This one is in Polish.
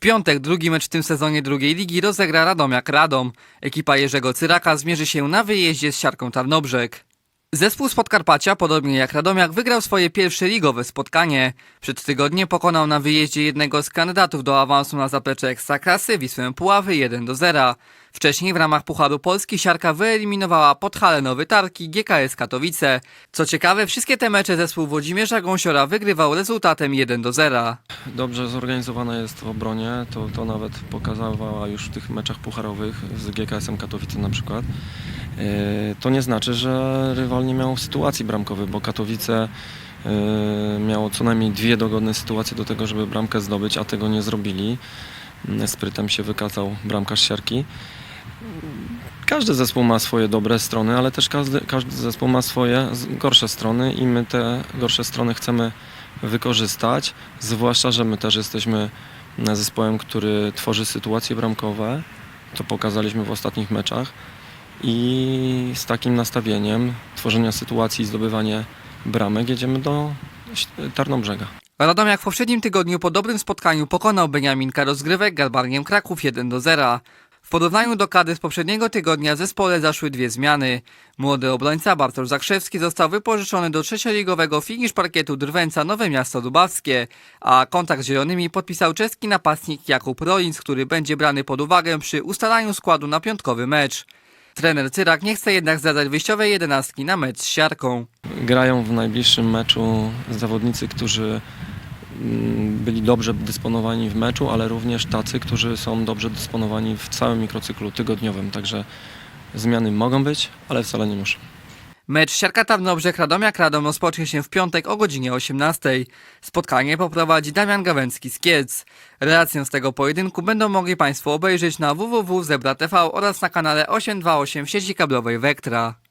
piątek drugi mecz w tym sezonie drugiej ligi rozegra Radomiak Radom. Ekipa Jerzego Cyraka zmierzy się na wyjeździe z siarką Tarnobrzeg. Zespół z Podkarpacia, podobnie jak Radomiak, wygrał swoje pierwsze ligowe spotkanie. Przed tygodniem pokonał na wyjeździe jednego z kandydatów do awansu na zaplecze Ekstraklasy Wisłę Puławy 1 do 0. Wcześniej w ramach Pucharu Polski siarka wyeliminowała Podhalenowy Tarki GKS Katowice. Co ciekawe, wszystkie te mecze zespół Włodzimierza Gąsiora wygrywał rezultatem 1 do 0. Dobrze zorganizowana jest w obronie, to, to nawet pokazała już w tych meczach pucharowych z GKS-em Katowice na przykład. Yy, To nie znaczy, że rywal nie miał sytuacji bramkowej, bo Katowice yy, miało co najmniej dwie dogodne sytuacje do tego, żeby bramkę zdobyć, a tego nie zrobili. Yy, Sprytem się wykazał bramkarz siarki. Każdy zespół ma swoje dobre strony, ale też każdy, każdy zespół ma swoje gorsze strony i my te gorsze strony chcemy wykorzystać, zwłaszcza, że my też jesteśmy zespołem, który tworzy sytuacje bramkowe. To pokazaliśmy w ostatnich meczach i z takim nastawieniem tworzenia sytuacji i zdobywanie bramek jedziemy do Tarnobrzega. Radomiak w poprzednim tygodniu po dobrym spotkaniu pokonał Beniaminka rozgrywek Garbarniem Kraków 1 do 0. W porównaniu do kady z poprzedniego tygodnia zespole zaszły dwie zmiany. Młody obrońca Bartosz Zakrzewski został wypożyczony do trzecioligowego finisz parkietu Drwęca Nowe Miasto Lubawskie, a kontakt z zielonymi podpisał czeski napastnik Jakub Rolinc, który będzie brany pod uwagę przy ustalaniu składu na piątkowy mecz. Trener Cyrak nie chce jednak zdradzać wyjściowej jedenastki na mecz z siarką. Grają w najbliższym meczu zawodnicy, którzy byli dobrze dysponowani w meczu, ale również tacy, którzy są dobrze dysponowani w całym mikrocyklu tygodniowym. Także zmiany mogą być, ale wcale nie muszą. Mecz Siarka Tarnobrzeg Radomiak Radom rozpocznie się w piątek o godzinie 18. Spotkanie poprowadzi Damian Gawęcki z Kielc. Relację z tego pojedynku będą mogli Państwo obejrzeć na www.zebra.tv oraz na kanale 828 sieci kablowej Vectra.